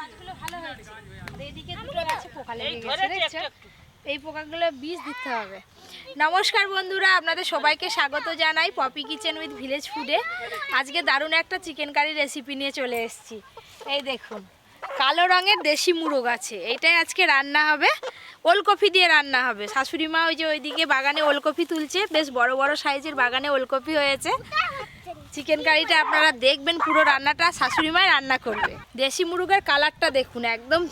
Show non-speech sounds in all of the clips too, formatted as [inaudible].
গাছগুলো ভালো হয়েছে। এইদিকে দুটো গাছে পোকা লেগে গেছে এই পোকাগুলো বিষ দিতে হবে। নমস্কার বন্ধুরা আপনাদের সবাইকে স্বাগত জানাই পপি কিচেন উইথ ভিলেজ ফুডে। আজকে দারুণ একটা চিকেন কারি রেসিপি নিয়ে চলে এসেছি। এই দেখুন কালো রঙের দেশি মুরগ আছে এটাই আজকে রান্না হবে। ওলকপি দিয়ে রান্না হবে। শাশুড়ি মা ওই যে ওইদিকে বাগানে ওলকপি তুলছে। বেশ বড় বড় সাইজের বাগানে ওলকপি হয়েছে। চিকেন কারিটা আপনারা দেখবেন পুরো রান্নাটা শাশুড়ি মাই রান্না করবে। দেশি মুরগের কালারটা দেখুন একদম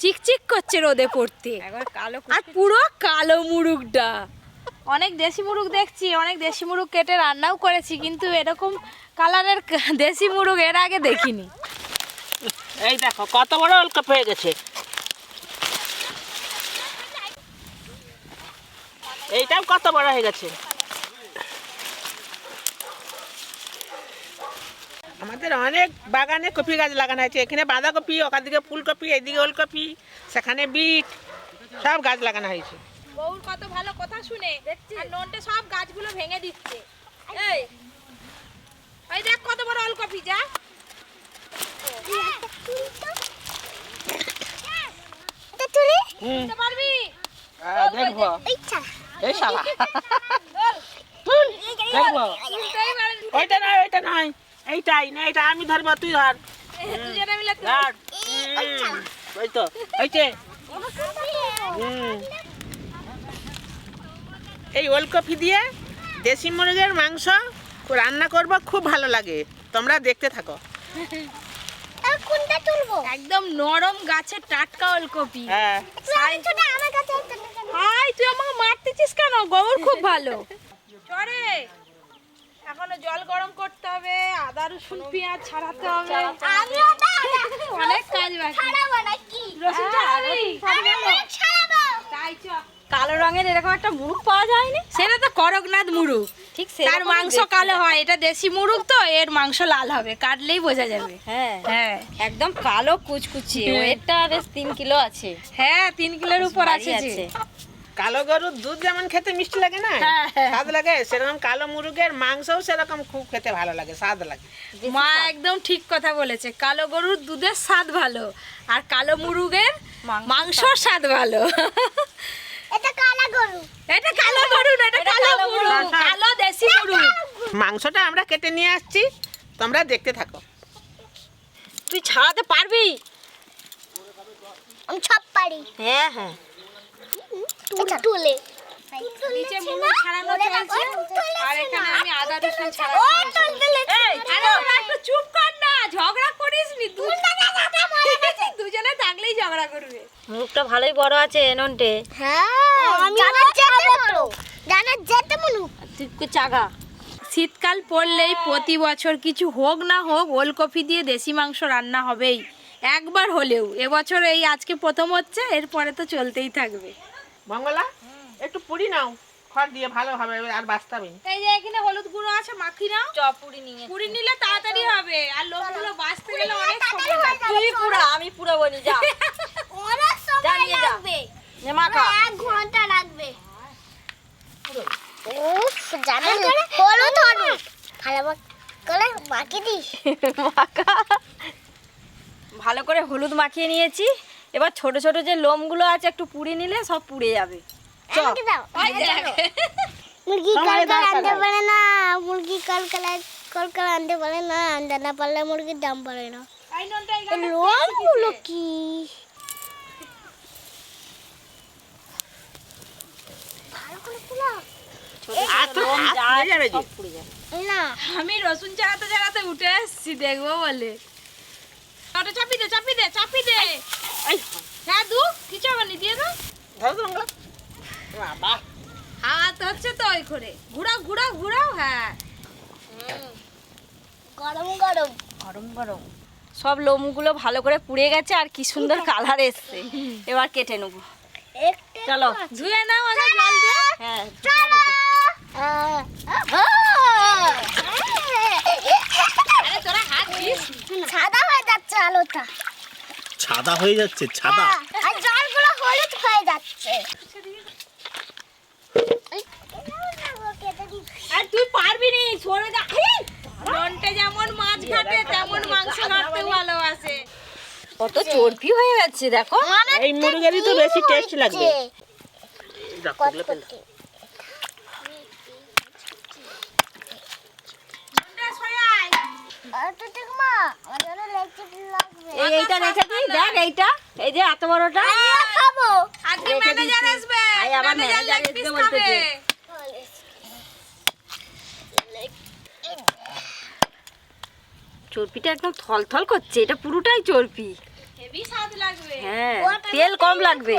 চিকচিক করছে রোদে পড়তে। কালো আর পুরো কালো মুরগটা। অনেক দেশি মুরগ দেখছি অনেক দেশি মুরগ কেটে রান্নাও করেছি কিন্তু এরকম কালারের দেশি মুরগ এর আগে দেখিনি। এই দেখো কত বড় ওলকপ হয়ে গেছে। এইটাও কত বড় হয়ে গেছে। আমাদের অনেক বাগানে কপি গাছ লাগানো আছে। এখানে বাঁধাকপি ওখান দিকে ফুলকপি এদিকে ওলকপি সেখানে বিট সব গাছ লাগানো হয়েছে। বউর কত ভালো কথা শুনে আর নন্টে সব গাছগুলো ভেঙে দিচ্ছে। এই এই দেখ কত বড় অলকপি যা। পারবি? এই শালা পারবি। ওইটা নয় ওইটা নয়। এইটাই না এটা আমি ধরবো তুই ধর। ওই তো ওইটে এই ওলকপি দিয়ে দেশি মুরগের মাংস রান্না করব খুব ভালো লাগে। তোমরা দেখতে থাকো। কোনটা তুলবো? একদম নরম গাছের টাটকা ওলকপি। হ্যাঁ। আমার কাছে একটা নেই। হাই তুই আমাকে মারতেছিস কেন? গোবর খুব ভালো। চরে এখনও জল গরম করতে হবে আদা রসুন পেঁয়াজ ছাড়াতে হবে। [laughs] অনেক কাজ বাকি। রসুন ছাড়াবি। তাই চ। কালো রঙের এরকম একটা মুরগ পাওয়া যায়নি? সেটা তো করকনাথ মুরগ ঠিক তার মাংস কালো হয় এটা দেশি মুরগ তো এর মাংস লাল হবে কাটলেই বোঝা যাবে। হ্যাঁ। হ্যাঁ। একদম কালো কুচকুচি [laughs] ওয়েটটা বেশ তিন কিলো আছে। হ্যাঁ তিন কিলোর উপর আছে। কালো গরুর দুধ যেমন খেতে মিষ্টি লাগে না? হ্যাঁ, হ্যাঁ। স্বাদ লাগে সেরকম কালো মুরগের মাংসও সেরকম খুব খেতে ভালো লাগে স্বাদ লাগে। মা একদম ঠিক কথা বলেছে কালো গরুর দুধের স্বাদ ভালো আর কালো মুরগের মাংস। মাংসর স্বাদ ভালো। এটা কালা গরু। এটা কালো গরু না এটা কালো মুরগ কালো দেশি মুরগ মাংসটা আমরা কেটে নিয়ে আসছি তোমরা দেখতে থাকো। তুই ছাড়াতে পারবি? আমি সব পারি। হ্যাঁ হ্যাঁ। তুল নিচে মুরগ ছাড়ানো চলছে? আর এখানে আমি আদা রসুন ও ছাড়াচ্ছি আরে ওরা একটু চুপ কর না ঝগড়া করিস নি [laughs] দুজনে থাকলেই ঝগড়া করবে। মুখটা ভালোই বড় আছে নন্টে হ্যাঁ জানার জানার যেতে বলো। তুই চাগা। শীতকাল পড়লেই প্রতি বছর কিছু হোক না হোক ওলকপি দিয়ে দেশি মাংস রান্না হবেই। একবার হলেও এবছর এই আজকে প্রথম হচ্ছে এরপরে তো চলতেই থাকবে। মঙ্গলা একটু পুরি নাও। খড় দিয়ে ভালো হবে আর বাঁচতে এই যে এখানে হলুদ গুঁড়ো আছে মাখি নাও। চপুরি নিয়ে পুরি নিলে তাড়াতাড়ি হবে আর লোকগুলো বাঁচতে গেলে অনেক সময় লাগে তুই পুরা আমি পুরা বনি যা [laughs] অনেক সময় লাগবে। নে মাখা। এক ঘণ্টা লাগবে। পুরো। উফ জানো হলুদ হলুদ। ভালো করে মাখি দিস। [laughs] মাখা। ভালো করে হলুদ মাখিয়ে নিয়েছি। এবার ছোট ছোট যে লোমগুলো আছে একটু পুড়ে নিলে সব পুড়ে যাবে। মুরগি সময় কাল কাল দরকার আনতে পারে না। মুরগি কাল কাল কাল কাল আনতে পারে না। আনতে না পারলে মুরগির দাম পারে না। লোমগুলো কি? পুড়ে পুড়ে আমি রসুন চালাতে চালাতে উঠে এসছি দেখব বলে। চাপি দে চাপি দে চাপি দে। এই হ্যাঁ দু কিছু হবে দিয়ে দাও। ধরো তো বাবা। হাত হচ্ছে তো ওই করে। ঘুরাও ঘুরাও ঘুরাও হ্যাঁ। গরম গরম। গরম গরম। সব লোমগুলো ভালো করে পুড়ে গেছে আর কি সুন্দর কালার এসছে। এবার কেটে নেব। চলো ধুয়ে নাও আগে জল দিয়ে। হ্যাঁ সাদা হয়ে যাচ্ছে আলোটা। ছাদা হয়ে যাচ্ছে ছাদা। আর জলগুলো হলুদ হয়ে যাচ্ছে। আর তুই পারবি নি সরে যা। ননটে যেমন মাছ ঘাটে তেমন মাংস ঘাটতে ভালোবাসে। কত চর্বি হয়ে যাচ্ছে দেখো। এই মুরগেরই তো বেশি টেস্ট লাগবে রক্তগুলো ফেলে দাও। মা আমার লেগটা লাগবে এই এইটা রেখে দিই দেখ এইটা এই যে এত বড়টা খাব। আজকে রেখে ম্যানেজার দিচ্ছি। আসবে আই, আবার ম্যানেজার ম্যানেজার আসবে বলতেছে। খাবে। একদম থলথল করছে এটা পুরোটাই চর্বি। হেভি স্বাদ লাগবে। হ্যাঁ তেল কম লাগবে।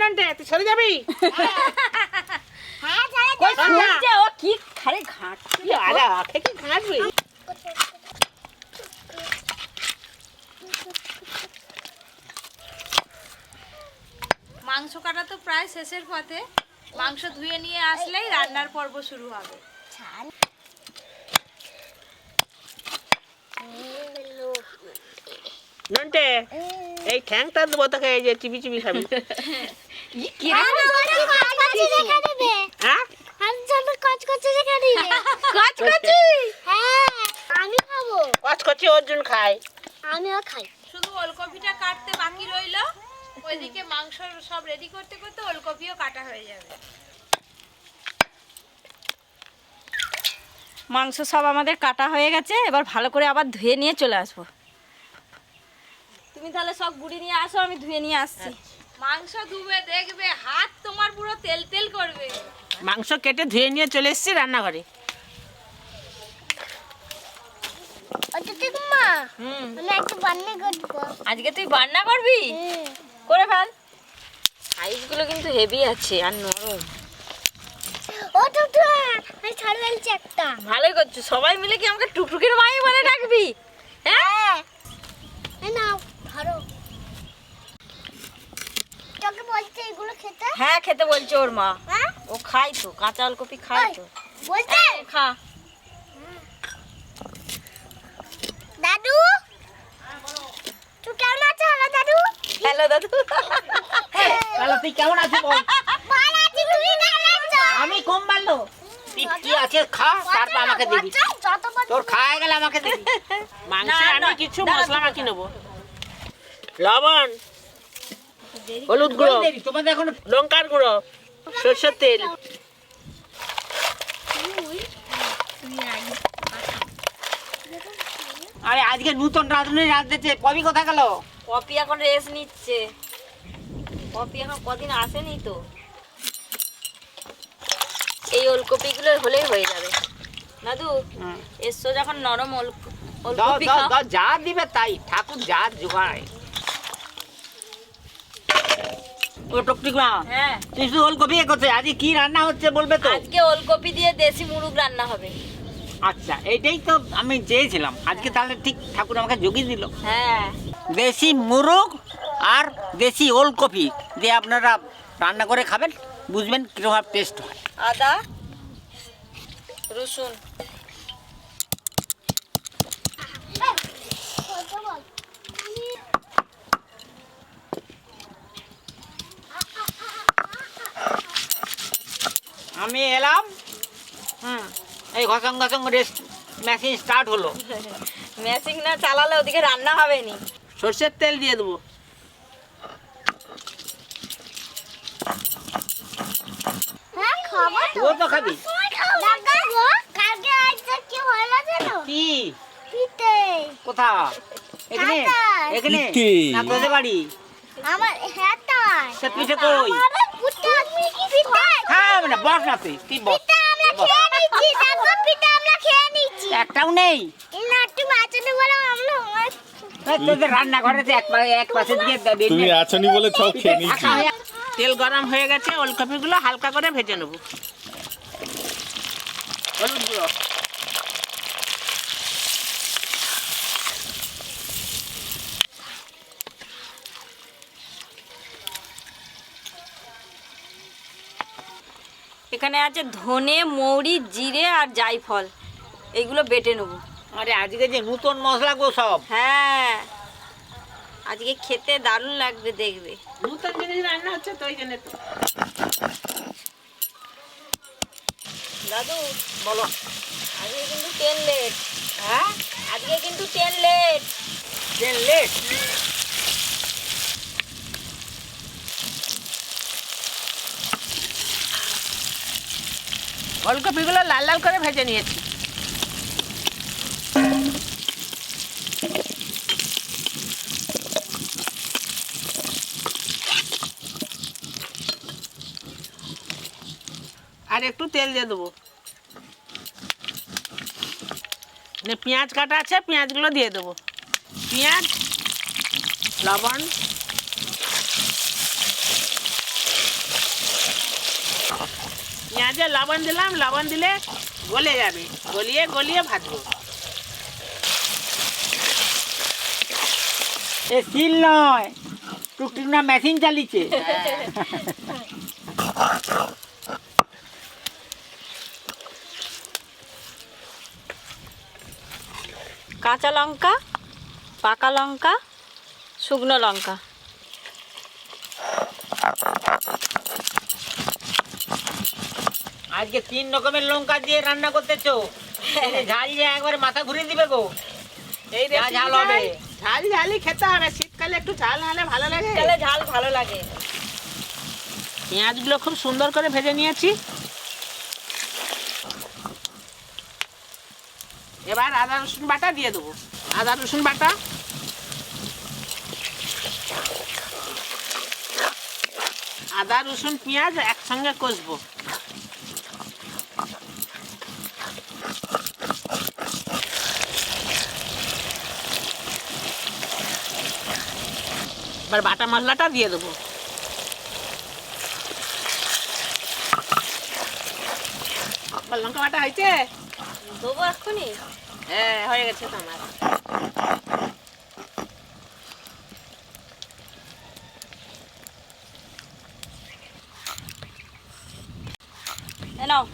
নন্টে তুই সরে যাবি? [laughs] হ্যাঁ তাহলে কই শুনছে ও কি খারে ঘাট আরে আখে কি ঘাঁটবি মাংস কাটা তো প্রায় শেষের পথে। মাংস ধুয়ে নিয়ে আসলেই রান্নার পর্ব শুরু হবে। নন্টে এই ঠ্যাংটা দেবো তোকে এই যে চিবি চিবি খাবি হ্যাঁ কচকচি হ্যাঁ আমি খাব কচকচি অর্জুন খায় আমিও খাই শুধু ওলকপিটা কাটতে বাকি রইল। ওইদিকে মাংস সব রেডি করতে করতে ওলকপিও কাটা হয়ে যাবে। মাংস সব আমাদের কাটা হয়ে গেছে এবার ভালো করে আবার ধুয়ে নিয়ে চলে আসব। তুমি তাহলে সব গুড়ি নিয়ে আসো আমি ধুয়ে নিয়ে আসছি। মাংস ধুবে দেখবে হাত তোমার পুরো তেল তেল করবে। মাংস কেটে ধুয়ে নিয়ে চলে এসেছি রান্নাঘরে। ওটা ঠিক মা। হুম। আমি একটু বান্না করব। আজকে তুই বান্না করবি? করে ফেল। সাইজগুলো কিন্তু হেভি আছে আর নরম। ভালোই করছ। সবাই মিলে কি আমাকে টুকটুকির মাই বলে ডাকবি? হ্যাঁ? নাও ধরো তোকে বলছে এগুলো খেতে? হ্যাঁ খেতে বলছে ওর মা। হ্যাঁ? ও খাই তো কাঁচা ওলকপি খায় তো। বলছে? খা। দাদু? তুই কেমন আছো হ্যালো দাদু? হ্যালো দাদু। তাহলে তুই কেমন আছিস বল? ভালো আছি তুমি কেমন আছো? আমি কম ভালো কি আছে খা তারপর আমাকে দিবি। তোর খাওয়া গেলে আমাকে দিবি। মাংসে আমি কিছু মশলা মাখি নেব। লবণ? হলুদ গুঁড়ো। তোমাদের এখন লঙ্কার গুঁড়ো সরষের তেল। আরে আজকে নতুন রাঁধুনি রাঁধতেছে কবি কোথা গেল? পপি এখন রেস্ট নিচ্ছে। পপি এখন কদিন আসেনি তো। এই ওলকপিগুলো হলেই হয়ে যাবে। দাদু এসো যখন নরম ওলকপি যা দিবে তাই। ঠাকুর যা জোগাড়। ও টকটিক মা। হ্যাঁ। তুই শুধু ওলকপি এ করছে। আজকে কি রান্না হচ্ছে বলবে তো? আজকে ওলকপি দিয়ে দেশি মুরগ রান্না হবে। আচ্ছা এইটাই তো আমি চেয়েছিলাম। আজকে তাহলে ঠিক ঠাকুর আমাকে জগিয়ে দিল। হ্যাঁ। দেশি মুরগ আর দেশি ওলকপি দিয়ে আপনারা রান্না করে খাবেন বুঝবেন কীরকম টেস্ট হয়। আদা রসুন। আমি এলাম হুম এই ঘসং ঘসং রেস্ট মেশিন স্টার্ট হলো। মেশিন না চালালে ওদিকে রান্না হবে নি। সর্ষের তেল দিয়ে দেবো। হ্যাঁ তুইও তো খাবি। কি কোথা এখানে? এখানে? না তোদের বাড়ি? আমার হ্যাঁ সে পিঠে কই? হ্যাঁ না বস না তুই তুই বস? পিতা আমরা খেয়ে নিচ্ছি দেখো পিতা আমরা খেয়ে নিচ্ছি। একটাও নেই। না একটু বাঁচাতে বলে আমরা তোদের এক পা- এক পাশে দিয়ে তুমি আছনি বলে সব খেয়ে তেল গরম হয়ে গেছে ওলকপিগুলো হালকা করে ভেজে নেব। হলুদ গুঁড়ো এখানে আছে ধনে মৌরি জিরে আর জায়ফল। এগুলো বেটে নেব। আরে আজকে যে নতুন মশলা গো সব। হ্যাঁ। আজকে খেতে দারুণ লাগবে দেখবে। নতুন জিনিস রান্না হচ্ছে তো ওই জন্য তো। দাদু বলো। আজকে কিন্তু ট্রেন লেট। হ্যাঁ? আজকে কিন্তু ট্রেন লেট। Train late? ওলকপিগুলো লাল লাল করে ভেজে নিয়েছি। আর একটু তেল দিয়ে দেবো। নে পেঁয়াজ কাটা আছে, পেঁয়াজগুলো দিয়ে দেবো। পেঁয়াজ, লবণ পেঁয়াজে লবণ দিলাম লবণ দিলে গলে যাবে। গলিয়ে গলিয়ে ভাজবো। এ সিল নয়। টুকটুক না মেশিন চালিয়েছে কাঁচা লঙ্কা পাকা লঙ্কা শুকনো লঙ্কা। আজকে তিন রকমের লঙ্কা দিয়ে রান্না করতেছো। ঝাল যে একবারে মাথা ঘুরে দিবে গো। এই ঝাল হবে। ঝাল ঝালই খেতে হবে শীতকালে একটু ঝাল হলে ভালো লাগে। তাহলে ঝাল ভালো লাগে। পেঁয়াজগুলো খুব সুন্দর করে ভেজে নিয়েছি। এবার আদা রসুন বাটা দিয়ে দেবো। আদা রসুন বাটা। আদা রসুন পেঁয়াজ একসঙ্গে কষবো। এবার বাটা মশলাটা দিয়ে দেবো। লঙ্কা বাটা হয়েছে? দেবো এক্ষুনি? হ্যাঁ হয়ে গেছে তোমার এ নাও।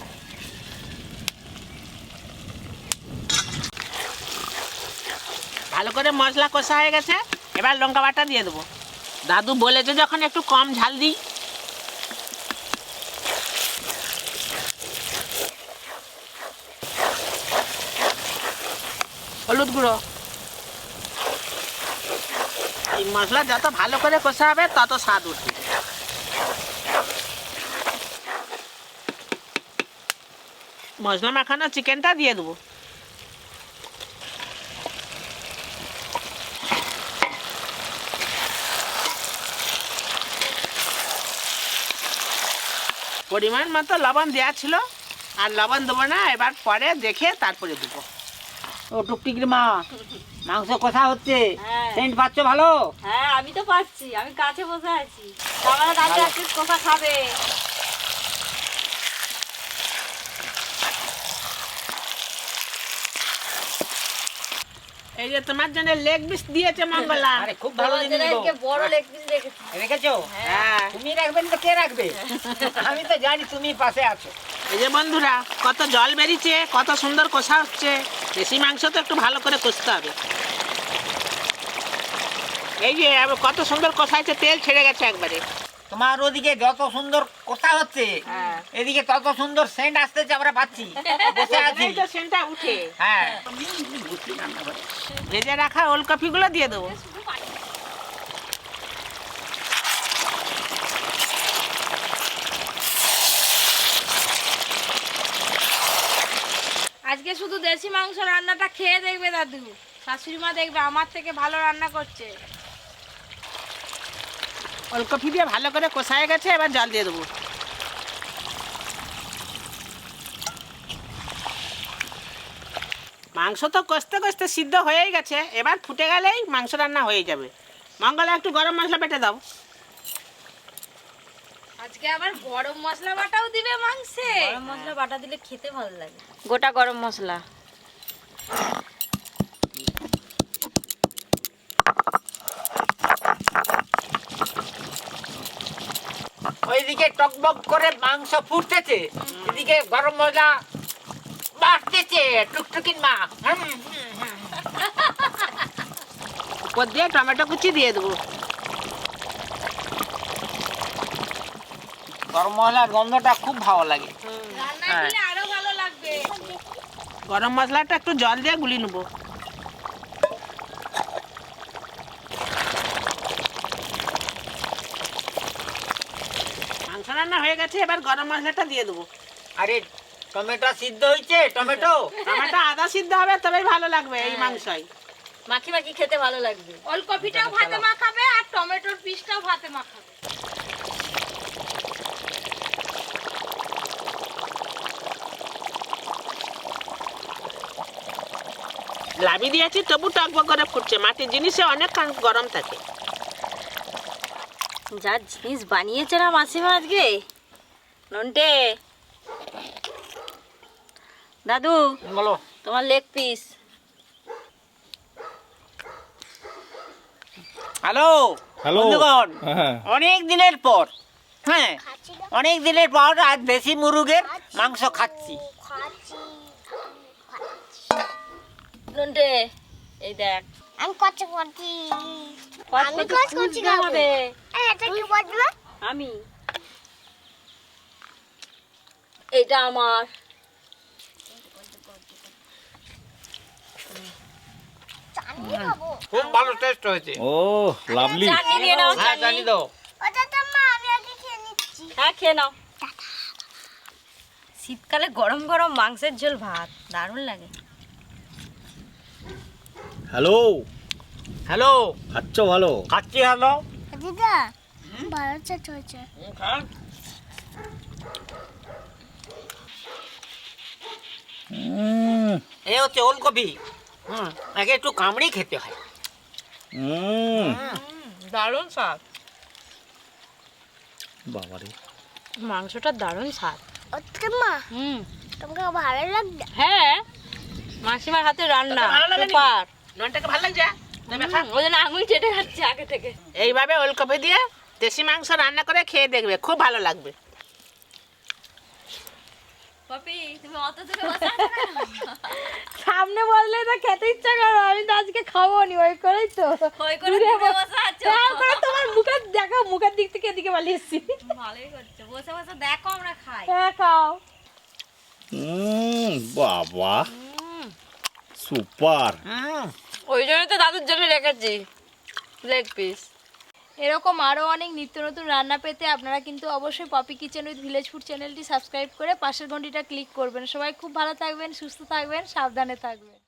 ভালো করে মশলা কষা হয়ে গেছে এবার লঙ্কা বাটা দিয়ে দেবো। দাদু বলেছে যখন একটু কম ঝাল দিই। হলুদ গুঁড়ো। এই মশলা যত ভালো করে কষা হবে, তত স্বাদ উঠবে। মশলা মাখানো চিকেনটা দিয়ে দেবো। পরিমাণ মতো লবণ দেওয়া ছিল। আর লবণ দেবো না এবার পরে দেখে তারপরে দেবো। ও টুকটিকির মা মাংস কোথা হচ্ছে? হ্যাঁ। সেন্ট পাচ্ছ ভালো? হ্যাঁ আমি তো পাচ্ছি আমি কাছে বসে আছি। আমার দাদা কোথা খাবে? এই যে তোমার জন্য লেগ পিস দিয়েছে মঙ্গলা। আরে খুব ভালো জিনিস গো। আজকে বড় লেগ পিস রেখেছি। রেখেছো? হ্যাঁ। তুমি রাখবেন তো কে রাখবে? আমি তো জানি তুমি পাশে আছো। এই যে বন্ধুরা কত জল বেরিয়েছে কত সুন্দর কষা হচ্ছে। দেশি মাংস তো একটু ভালো করে কষতে হবে। এই যে কত সুন্দর কষাইছে তেল ছেড়ে গেছে একবারে। তোমার ওদিকে যত সুন্দর কথা হচ্ছে হ্যাঁ। এদিকে তত সুন্দর সেন্ট আসতেছে আমরা পাচ্ছি। বসে [laughs] আছি। এই তো সেন্টটা উঠে। হ্যাঁ। ভেজে রাখা ওলকপিগুলো দিয়ে দেবো। আজকে শুধু দেশি মাংস রান্নাটা খেয়ে দেখবে দাদু। শাশুড়ি মা দেখবে আমার থেকে ভালো রান্না করছে। ওলকপি দিয়ে ভালো করে কষায় গেছে এবার জল দিয়ে দেবো। মাংস তো কষতে কষতে সিদ্ধ হয়েই গেছে এবার ফুটে গেলেই মাংস রান্না হয়ে যাবে। মঙ্গলা একটু গরম মশলা বেটে দাও। আজকে আবার গরম মশলা বাটাও দিবে মাংসে। গরম মশলা বাটা দিলে খেতে ভালো লাগে। গোটা গরম মশলা ওইদিকে টকবক করে মাংস ফুটতেছে। এদিকে গরম মশলা বাড়তেছে টুকটুকির মা। উপর দিয়ে টমেটো কুচি দিয়ে দেবো। গরম মশলার গন্ধটা খুব ভালো লাগে। গরম মশলাটা একটু জল দিয়ে গুলি নেব। মাংস রান্না হয়ে গেছে এবার গরম মশলাটা দিয়ে দেবো। আরে টমেটো সিদ্ধ হয়েছে টমেটো? টমেটো আদা সিদ্ধ হবে তবেই ভালো লাগবে এই মাংসই। মাখি মাখি খেতে ভালো লাগবে। ওলকপিটাও ভাতে মাখাবে আর টমেটোর পিসটাও ভাতে মাখাবে লাভি দিয়েছি তবু টকবক করে ফুটছে। মাটির জিনিসে অনেক গরম থাকে। যা জিনিস বানিয়েছে না মাসিমা আজকে? নন্টে। দাদু বলো। তোমার লেগ পিস হ্যালো হ্যালো বন্ধুগণ হ্যাঁ। অনেক দিনের পর হ্যাঁ অনেক দিনের পর আজ দেশি মুরগের মাংস খাচ্ছি। খাচ্ছি। নন্টে এই দেখ। আমি কচ্ছ করছি আমি কচ করছি হবে এটা কি বলবে আমি। এটা আমার। খুব। ভালো টেস্ট হয়েছে। ও লাভলি চাটনি দিয়ে নাও হ্যাঁ চাটনি। দাও। ওটা তো মা আমি আগে খেয়ে নিচ্ছি। হ্যাঁ খেয়ে নাও। শীতকালে গরম গরম মাংসের ঝোল ভাত দারুণ লাগে। হ্যালো। হ্যালো। খাচ্ছ ভালো? খাচ্ছি হ্যালো দিদা ভালো চাট হয়েছে। এ হচ্ছে ওলকপি। হুম আগে একটু কামড়ি খেতে হয়। উম, দারুণ স্বাদ। বাবারে। মাংসটা দারুণ স্বাদ। ওটা মা হুম। তোমাকে ভালো লাগছে? হ্যাঁ মাসিমার হাতে রান্না সুপার ননটাকে ভালো লাগছে? ওই জন্য আঙুল চেটে খাচ্ছে আগে থেকে। এইভাবে ওলকপি দিয়ে দেশি মাংস রান্না করে খেয়ে দেখবে খুব ভালো লাগবে? সামনে বললে তো খেতে ইচ্ছা করো আমি তো আজকে খাব নি ওই করেই তো। তোমার মুখের দেখো মুখের দিক থেকে এদিকে পালিয়ে এসছি। ভালোই করছ। বসে বসে দেখো আমরা খাই। হ্যাঁ খাও। বাবা। সুপার। ওই জন্য তো দাদুর জন্য রেখেছি লেগ পিস। এরকম আরও অনেক নিত্য নতুন রান্না পেতে আপনারা কিন্তু অবশ্যই Poppy Kitchen with Village Food চ্যানেলটি সাবস্ক্রাইব করে পাশের ঘন্টিটা ক্লিক করবেন। সবাই খুব ভালো থাকবেন সুস্থ থাকবেন সাবধানে থাকবেন।